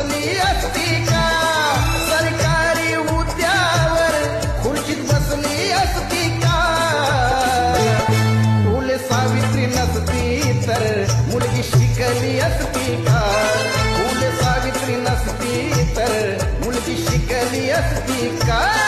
बसली असती का? सरकारी उद्यावर खुर्चीत बसली असती का? फुले सावित्री नसती तर मुलगी शिकली असती का? फुले सावित्री नसती तर मुलगी शिकली असती का?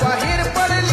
ख्वाहिर पर